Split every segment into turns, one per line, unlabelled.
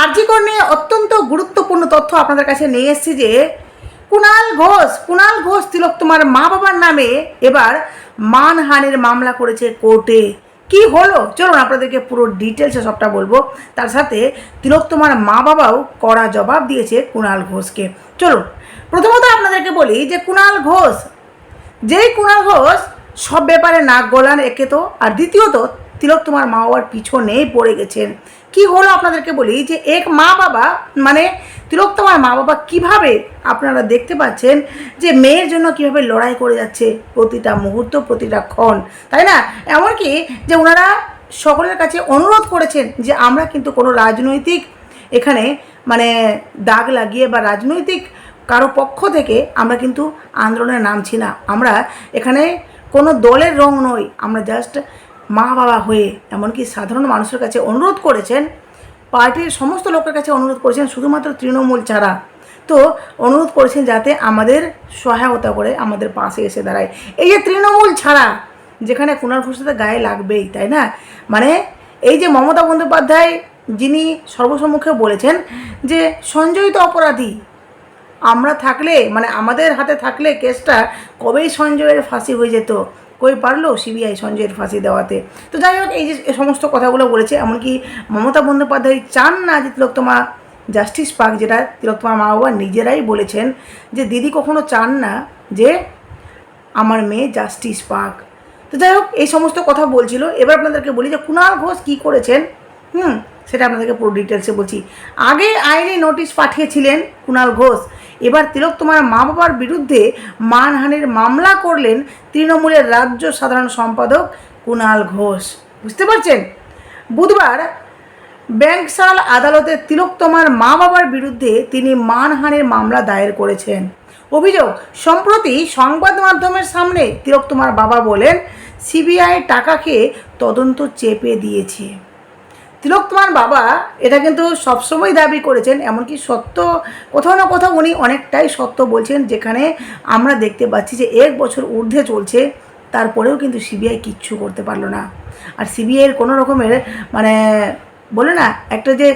আরজিকর নিয়ে অত্যন্ত গুরুত্বপূর্ণ তথ্য আপনাদের কাছে নিয়ে এসেছি যে কুণাল ঘোষ কুণাল ঘোষ তিলক তোমার মা বাবার নামে এবার মানহানির মামলা করেছে কোর্টে। কি হলো? চলুন আপনাদেরকে পুরো ডিটেলসে সবটা বলব। তার সাথে তিলক তোমার মা বাবাও কড়া জবাব দিয়েছে কুণাল ঘোষকে। চলুন, প্রথমত আপনাদেরকে বলি যে কুণাল ঘোষ, যেই কুণাল ঘোষ সব ব্যাপারে নাক গলান, একে তো। আর দ্বিতীয়ত, তিলক তোমার মা বাবার পিছনেই পড়ে গেছেন। কি হলো আপনাদেরকে বলি? যে এক মা বাবা মানে তিলক তোমার মা বাবা কীভাবে আপনারা দেখতে পাচ্ছেন যে মেয়ের জন্য কীভাবে লড়াই করে যাচ্ছে প্রতিটা মুহূর্ত, প্রতিটা ক্ষণ, তাই না? এমনকি যে ওনারা সকলের কাছে অনুরোধ করেছেন যে আমরা কিন্তু কোনো রাজনৈতিক এখানে মানে দাগ লাগিয়ে বা রাজনৈতিক কারও পক্ষ থেকে আমরা কিন্তু আন্দোলনে নামছি না। আমরা এখানে কোনো দলের রং নই। আমরা জাস্ট মা বাবা হয়ে এমনকি সাধারণ মানুষের কাছে অনুরোধ করেছেন, পার্টির সমস্ত লোকের কাছে অনুরোধ করেছেন, শুধুমাত্র তৃণমূল ছাড়া। তো অনুরোধ করেছেন যাতে আমাদের সহায়তা করে আমাদের পাশে এসে দাঁড়ায়। এই যে তৃণমূল ছাড়া, যেখানে কুণাল ঘোষের গায়ে লাগবেই, তাই না? মানে এই যে মমতা বন্দ্যোপাধ্যায় যিনি সর্বসম্মুখে বলেছেন যে সঞ্জয় তো অপরাধী, আমরা থাকলে মানে আমাদের হাতে থাকলে কেসটা কবেই সঞ্জয়ের ফাঁসি হয়ে যেত? কই পারল সিবিআই সঞ্জয়ের ফাঁসি দেওয়াতে? তো যাই হোক, এই যে সমস্ত কথাগুলো বলেছে, এমনকি মমতা বন্দ্যোপাধ্যায় চান না যে তিলোত্তমা জাস্টিস পাক, যেটা তিলোত্তমা মা বাবা নিজেরাই বলেছেন যে দিদি কখনো চান না যে আমার মেয়ে জাস্টিস পাক। তো যাই হোক, এই সমস্ত কথা বলছিল। এবার আপনাদেরকে বলি যে কুণাল ঘোষ কী করেছেন? হুম, সেটা আপনাদেরকে পুরো ডিটেলসে বলছি। আগে আইনি নোটিশ পাঠিয়েছিলেন কুণাল ঘোষ। এবার তিলক তোমার মা বাবার বিরুদ্ধে মানহানির মামলা করলেন তৃণমূলের রাজ্য সাধারণ সম্পাদক কুণাল ঘোষ। বুঝতে পারছেন? বুধবার ব্যাংকশাল আদালতে তিলোত্তমার মা বাবার বিরুদ্ধে তিনি মানহানির মামলা দায়ের করেছেন। অভিযোগ, সম্প্রতি সংবাদ মাধ্যমের সামনে তিলোত্তমার বাবা বলেন, সিবিআই টাকা খেয়ে তদন্ত চেপে দিয়েছে। তিলোত্তমার বাবা এটা কিন্তু সবসময় দাবি করেছেন এমনকি সত্য কোথাও না কোথাও উনি অনেকটাই সত্য বলছেন যেখানে আমরা দেখতে পাচ্ছি যে এক বছর ঊর্ধ্বে চলছে তারপরেও কিন্তু সিবিআই কিচ্ছু করতে পারল না। আর সিবিআইয়ের কোনো রকমের মানে বলে না একটা যে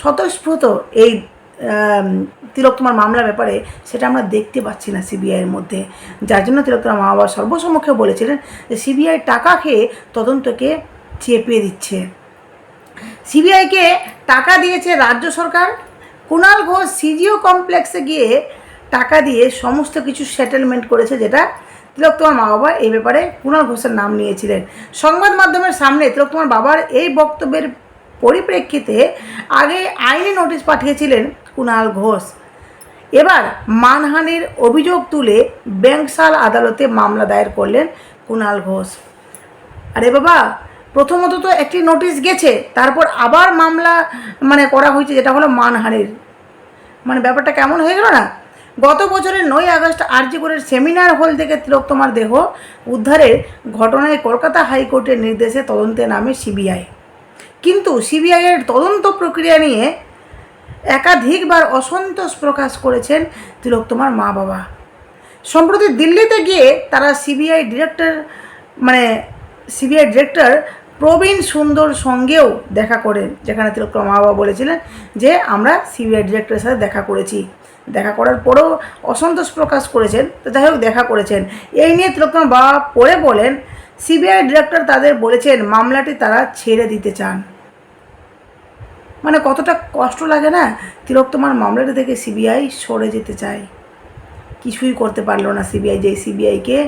স্বতঃস্ফূর্ত এই আম, তিলোত্তমার মামলার ব্যাপারে সেটা আমরা দেখতে পাচ্ছি না সিবিআইয়ের মধ্যে। যার জন্য তিলোত্তমার মা বাবা সর্বসম্মুখে বলেছিলেন যে সিবিআই টাকা খেয়ে তদন্তকে চেপে দিচ্ছে। সিবিআইকে টাকা দিয়েছে রাজ্য সরকার। কুণাল ঘোষ সিজিও কমপ্লেক্সে গিয়ে টাকা দিয়ে সমস্ত কিছু সেটেলমেন্ট করেছে যেটা তিলোত্তমার মা বাবা এই ব্যাপারে কুণাল ঘোষের নাম নিয়েছিলেন। সংবাদ মাধ্যমের সামনে তিলোত্তমার বাবার এই বক্তব্যের পরিপ্রেক্ষিতে আগে আইনি নোটিশ পাঠিয়েছিলেন কুণাল ঘোষ। এবার মানহানির অভিযোগ তুলে ব্যাংকশাল আদালতে মামলা দায়ের করলেন কুণাল ঘোষ। আরে বাবা প্রথমত তো একটি নোটিশ গেছে, তারপর আবার মামলা মানে করা হয়েছে যেটা হলো মানহানির। মানে ব্যাপারটা কেমন হয়ে গেল না? গত বছরের নয় আগস্ট আরজিপুরের সেমিনার হল থেকে তিলোত্তমার দেহ উদ্ধারের ঘটনায় কলকাতা হাইকোর্টের নির্দেশে তদন্তে নামে সিবিআই। কিন্তু সিবিআইয়ের তদন্ত প্রক্রিয়া নিয়ে একাধিকবার অসন্তোষ প্রকাশ করেছেন তিলোত্তমার মা বাবা। সম্প্রতি দিল্লিতে গিয়ে তারা সিবিআই ডিরেক্টর মানে সিবিআই ডিরেক্টর প্রবীণ সুন্দর সঙ্গেও দেখা করেন যেখানে তিলোত্তমা মা বাবা বলেছিলেন যে আমরা সিবিআই ডিরেক্টরের সাথে দেখা করেছি। দেখা করার পরেও অসন্তোষ প্রকাশ করেছেন, তো যাই হোক দেখা করেছেন। এই নিয়ে তিলোত্তমা বাবা পড়ে বলেন, সিবিআই ডিরেক্টর তাদের বলেছেন মামলাটি তারা ছেড়ে দিতে চান। মানে কতটা কষ্ট লাগে না, তিলক তোমার মামলাটা থেকে সিবিআই সরে যেতে চায়। কিছুই করতে পারল না সিবিআই যেই সিবিআইকে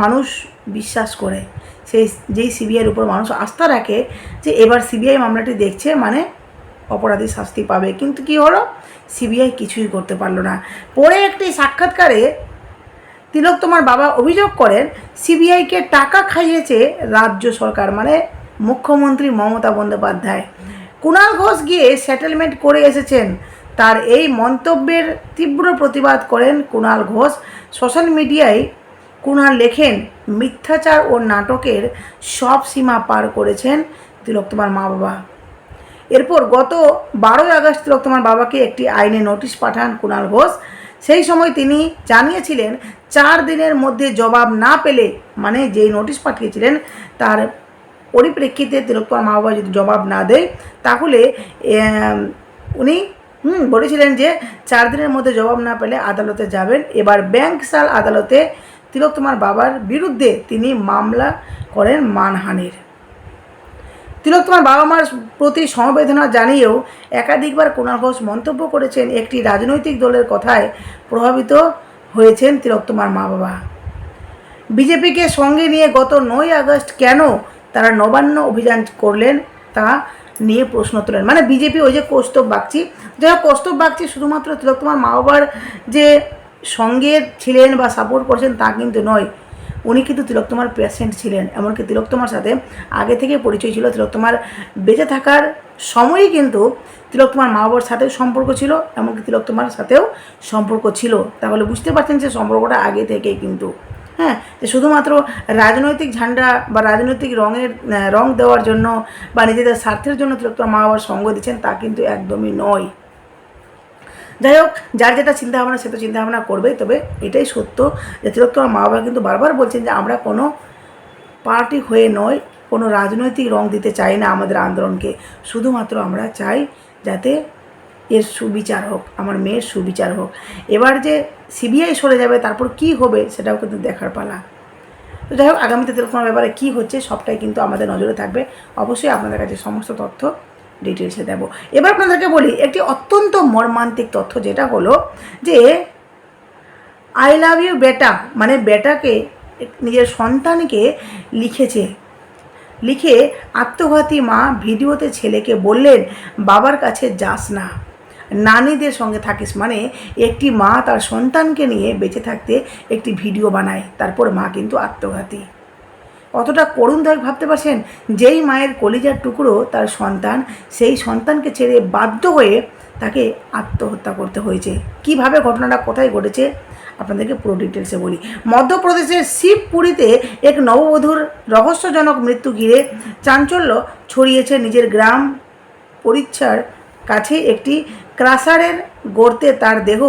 মানুষ বিশ্বাস করে। সেই যেই সিবিআইয়ের উপর মানুষ আস্থা রাখে যে এবার সিবিআই মামলাটি দেখছে মানে অপরাধী শাস্তি পাবে। কিন্তু কি হলো? সিবিআই কিছুই করতে পারল না। পরে একটি সাক্ষাৎকারে তিলক তোমার বাবা অভিযোগ করেন সিবিআইকে টাকা খাইয়েছে রাজ্য সরকার মানে মুখ্যমন্ত্রী মমতা বন্দ্যোপাধ্যায়। কুণাল ঘোষ গিয়ে সেটেলমেন্ট করে এসেছেন। তার এই মন্তব্যের তীব্র প্রতিবাদ করেন কুণাল ঘোষ। সোশ্যাল মিডিয়ায় কুণাল লেখেন, মিথ্যাচার ও নাটকের সব সীমা পার করেছেন তিলোত্তমার মা বাবা এরপর গত বারোই আগস্ট তিলোত্তমার বাবাকে একটি আইনে নোটিশ পাঠান কুণাল ঘোষ। সেই সময় তিনি জানিয়েছিলেন, চার দিনের মধ্যে জবাব না পেলে মানে যেই নোটিশ পাঠিয়েছিলেন, তার পরিপ্রেক্ষিতে তিলোত্তমার মা বাবা যদি জবাব না দেয়, তাহলে উনি, হুম, বলেছিলেন যে, চার দিনের মধ্যে জবাব না পেলে আদালতে যাবেন। এবার ব্যাংক সাল আদালতে তিলোত্তমার বাবার বিরুদ্ধে তিনি মামলা করেন মানহানির। তিলোত্তমার বাবা মার প্রতি সমবেদনা জানিয়েও একাধিকবার কুণাল ঘোষ মন্তব্য করেছেন, একটি রাজনৈতিক দলের কথায় প্রভাবিত হয়েছেন তিলোত্তমার মা বাবা। বিজেপিকে সঙ্গে নিয়ে গত নয় আগস্ট কেন তারা নবান্ন অভিযান করলেন তা নিয়ে প্রশ্ন তোলেন। মানে বিজেপি ওই যে কৌস্তব বাগচি, যাই হোক, কৌস্তব বাগচি শুধুমাত্র তিলোত্তমার মা বাবার যে সঙ্গে ছিলেন বা সাপোর্ট করছেন তা কিন্তু নয়। উনি কিন্তু তিলোত্তমার পেশেন্ট ছিলেন, এমনকি তিলোত্তমার সাথে আগে থেকে পরিচয় ছিল। তিলোত্তমার বেঁচে থাকার সময়ই কিন্তু তিলোত্তমার মা বাবার সাথেও সম্পর্ক ছিল, এমনকি তিলোত্তমার সাথেও সম্পর্ক ছিল। তাহলে বুঝতে পারছেন যে সম্পর্কটা আগে থেকেই কিন্তু। হ্যাঁ যে শুধুমাত্র রাজনৈতিক ঝান্ডা বা রাজনৈতিক রঙের রং দেওয়ার জন্য বা নিজেদের স্বার্থের জন্য তিলোত্তমার মা বাবার সঙ্গ দিচ্ছেন তা কিন্তু একদমই নয়। যাই হোক, যার যেটা চিন্তাভাবনা, সে তো চিন্তাভাবনা করবেই, তবে এটাই সত্য যে তিলোত্তমার মা বাবা কিন্তু বারবার বলছেন যে আমরা কোনো পার্টি হয়ে নয়, কোনো রাজনৈতিক রং দিতে চাই না আমাদের আন্দোলনকে। শুধুমাত্র আমরা চাই যাতে এর সুবিচার হোক, আমার মেয়ের সুবিচার হোক। এবার যে সিবিআই সরে যাবে, তারপর কি হবে সেটাও কিন্তু দেখার পালা। তো যাই হোক, আগামীতে তিলোত্তমার ব্যাপারে কী হচ্ছে সবটাই কিন্তু আমাদের নজরে থাকবে। অবশ্যই আপনাদের কাছে সমস্ত তথ্য ডিটেলসে দেবো। এবার আপনাদেরকে বলি, একটি অত্যন্ত মর্মান্তিক তথ্য যেটা হলো যে আই লাভ ইউ বেটা মানে বেটাকে নিজের সন্তানকে লিখেছে। লিখে আত্মঘাতী মা ভিডিওতে ছেলেকে বললেন, বাবার কাছে যাস না। নানিদের সঙ্গে থাকিস। মানে একটি মা তার সন্তানকে নিয়ে বেঁচে থাকতে একটি ভিডিও বানায়, তারপর মা কিন্তু আত্মঘাতী। কতটা করুণদায়ক ভাবতে পারছেন যেই মায়ের কলিজার টুকরো তার সন্তান, সেই সন্তানকে ছেড়ে বাধ্য হয়ে তাকে আত্মহত্যা করতে হয়েছে। কীভাবে ঘটনাটা কোথায় ঘটেছে আপনাদেরকে পুরো ডিটেলসে বলি। মধ্যপ্রদেশের শিবপুরীতে এক নববধূর রহস্যজনক মৃত্যু ঘিরে চাঞ্চল্য ছড়িয়েছে নিজের গ্রাম পরিচ্ছার কাছে একটি ক্রাসারের গর্তে তার দেহ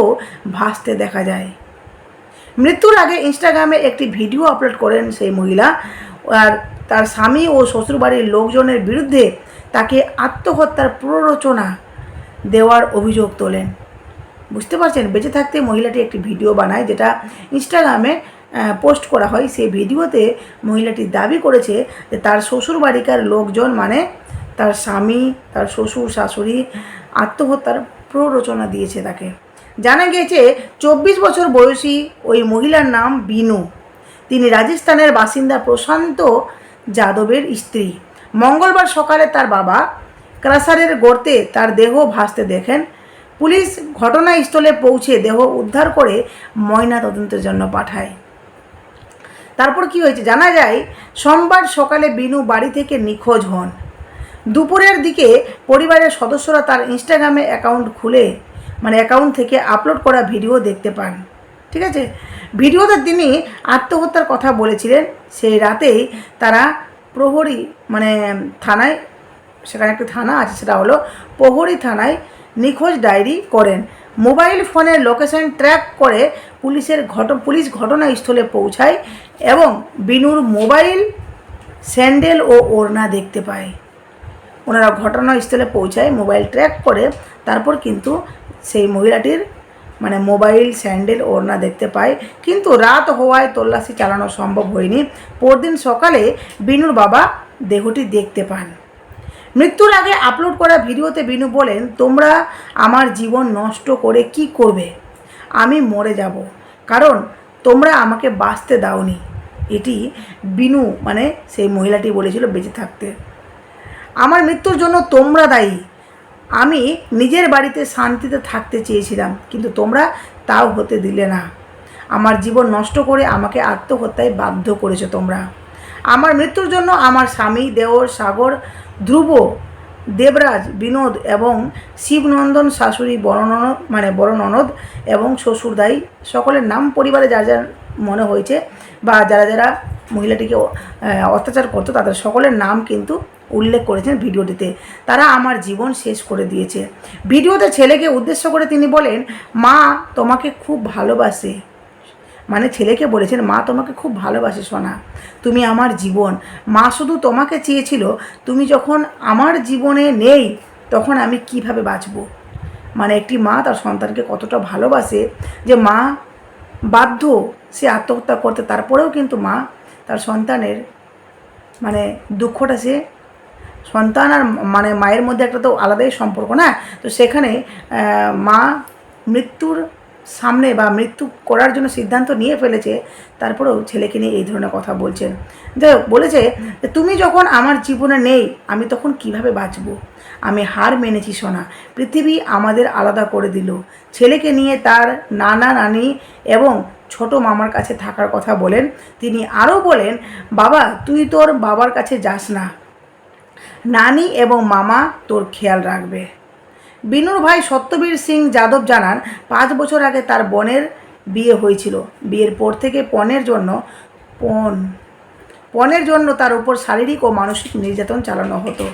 ভাসতে দেখা যায়। মৃত্যুর আগে ইনস্টাগ্রামে একটি ভিডিও আপলোড করেন সেই মহিলা। আর তার স্বামী ও শ্বশুরবাড়ির লোকজনের বিরুদ্ধে তাকে আত্মহত্যার প্ররোচনা দেওয়ার অভিযোগ তোলেন। বুঝতে পারছেন? বেঁচে থাকতে মহিলাটি একটি ভিডিও বানায় যেটা ইনস্টাগ্রামে পোস্ট করা হয়। সেই ভিডিওতে মহিলাটি দাবি করেছে যে তার শ্বশুর বাড়িকার লোকজন মানে তার স্বামী, তার শ্বশুর, শাশুড়ি আত্মহত্যার প্ররোচনা দিয়েছে তাকে। জানা গিয়েছে, চব্বিশ বছর বয়সী ওই মহিলার নাম বিনু। তিনি রাজস্থানের বাসিন্দা প্রশান্ত যাদবের স্ত্রী। মঙ্গলবার সকালে তার বাবা ক্রাসারের গর্তে তার দেহ ভাসতে দেখেন। পুলিশ ঘটনাস্থলে পৌঁছে দেহ উদ্ধার করে ময়না তদন্তের জন্য পাঠায়। তারপর কি হয়েছে জানা যায়, সোমবার সকালে বিনু বাড়ি থেকে নিখোঁজ হন। দুপুরের দিকে পরিবারের সদস্যরা তার ইনস্টাগ্রামে অ্যাকাউন্ট খুলে মানে অ্যাকাউন্ট থেকে আপলোড করা ভিডিও দেখতে পান। ঠিক আছে? ভিডিওতে তিনি আত্মহত্যার কথা বলেছিলেন। সেই রাতেই তারা প্রহরী মানে থানায়, সেখানে একটা থানা আছে, সেটা হলো প্রহরী থানায় নিখোঁজ ডায়েরি করেন। মোবাইল ফোনের লোকেশন ট্র্যাক করে পুলিশের ঘট পুলিশ ঘটনাস্থলে পৌঁছায় এবং বিনুর মোবাইল, স্যান্ডেল ও ওড়না দেখতে পায়। ওনারা ঘটনাস্থলে পৌঁছায়, মোবাইল ট্র্যাক করে। তারপর কিন্তু সেই মহিলাটির মানে মোবাইল, স্যান্ডেল, ওড়না দেখতে পায়। কিন্তু রাত হওয়ায় তল্লাশি চালানো সম্ভব হয়নি। পরদিন সকালে বিনুর বাবা দেহটি দেখতে পান। মৃত্যুর আগে আপলোড করা ভিডিওতে বিনু বলেন, তোমরা আমার জীবন নষ্ট করে কি করবে? আমি মরে যাব। কারণ তোমরা আমাকে বাঁচতে দাওনি। এটি বিনু মানে সেই মহিলাটি বলেছিল বেঁচে থাকতে। আমার মৃত্যুর জন্য তোমরা দায়ী। আমি নিজের বাড়িতে শান্তিতে থাকতে চেয়েছিলাম, কিন্তু তোমরা তাও হতে দিলে না। আমার জীবন নষ্ট করে আমাকে আত্মহত্যায় বাধ্য করেছ তোমরা। আমার মৃত্যুর জন্য আমার স্বামী দেওর সাগর, ধ্রুব, দেবরাজ, বিনোদ এবং শিবনন্দন শাশুড়ি বড় ননদ মানে বড় ননদ এবং শ্বশুরদায়ী সকলের নাম পরিবারে যার যার মনে হয়েছে বা যারা যারা মহিলাটিকে অত্যাচার করতো তাদের সকলের নাম কিন্তু উল্লেখ করেছেন ভিডিওটিতে। তারা আমার জীবন শেষ করে দিয়েছে। ভিডিওতে ছেলেকে উদ্দেশ্য করে তিনি বলেন, মা তোমাকে খুব ভালোবাসে। মানে ছেলেকে বলেছেন, মা তোমাকে খুব ভালোবাসে, সোনা। তুমি আমার জীবন। মা শুধু তোমাকে চেয়েছিল, তুমি যখন আমার জীবনে নেই, তখন আমি কীভাবে বাঁচবো? মানে একটি মা তার সন্তানকে কতটা ভালোবাসে যে মা বাধ্য সে আত্মহত্যা করতে, তারপরেও কিন্তু মা তার সন্তানের মানে দুঃখটা সে সন্তান আর মানে মায়ের মধ্যে একটা তো আলাদাই সম্পর্ক, না? তো সেখানে মা মৃত্যুর সামনে বা মৃত্যু করার জন্য সিদ্ধান্ত নিয়ে ফেলেছে, তারপরেও ছেলেকে নিয়ে এই ধরনের কথা বলছেন। যাই বলেছে যে, তুমি যখন আমার জীবনে নেই, আমি তখন কীভাবে বাঁচবো? আমি হার মেনেছি, সোনা। পৃথিবী আমাদের আলাদা করে দিল। ছেলেকে নিয়ে তার নানা নানি এবং ছোট মামার কাছে থাকার কথা বলেন। তিনি আরও বলেন, বাবা, তুই তোর বাবার কাছে যাস না। নানি এবং মামা তোর খেয়াল রাখবে। বিনুর ভাই সত্যবীর সিং যাদব জানান, পাঁচ বছর আগে তার বোনের বিয়ে হয়েছিল। বিয়ের পর থেকে পণের জন্য পণ পণের জন্য তার উপর শারীরিক ও মানসিক নির্যাতন চালানো হতো।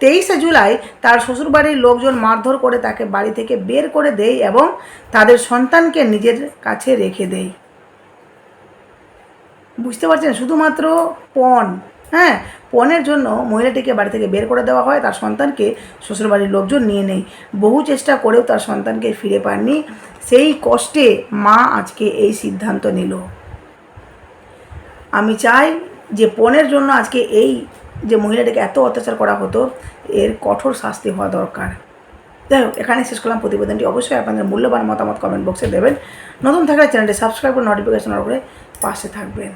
তেইশে জুলাই তার শ্বশুরবাড়ির লোকজন মারধর করে তাকে বাড়ি থেকে বের করে দেয় এবং তাদের সন্তানকে নিজের কাছে রেখে দেয়। বুঝতে পারছেন? শুধুমাত্র পণ হ্যাঁ পণের জন্য মহিলাটিকে বাড়ি থেকে বের করে দেওয়া হয়, তার সন্তানকে শ্বশুরবাড়ির লোকজন নিয়ে নেয়। বহু চেষ্টা করেও তার সন্তানকে ফিরে পাননি। সেই কষ্টে মা আজকে এই সিদ্ধান্ত নিল। আমি চাই যে পণের জন্য আজকে এই যে মহিলাটিকে এত অত্যাচার করা হতো, এর কঠোর শাস্তি হওয়া দরকার। যাই হোক এখানে শেষ করলাম প্রতিবেদনটি। অবশ্যই আপনাদের মূল্যবান মতামত কমেন্ট বক্সে দেবেন। নতুন থাকলে চ্যানেলটি সাবস্ক্রাইব করে নোটিফিকেশন করে পাশে থাকবেন।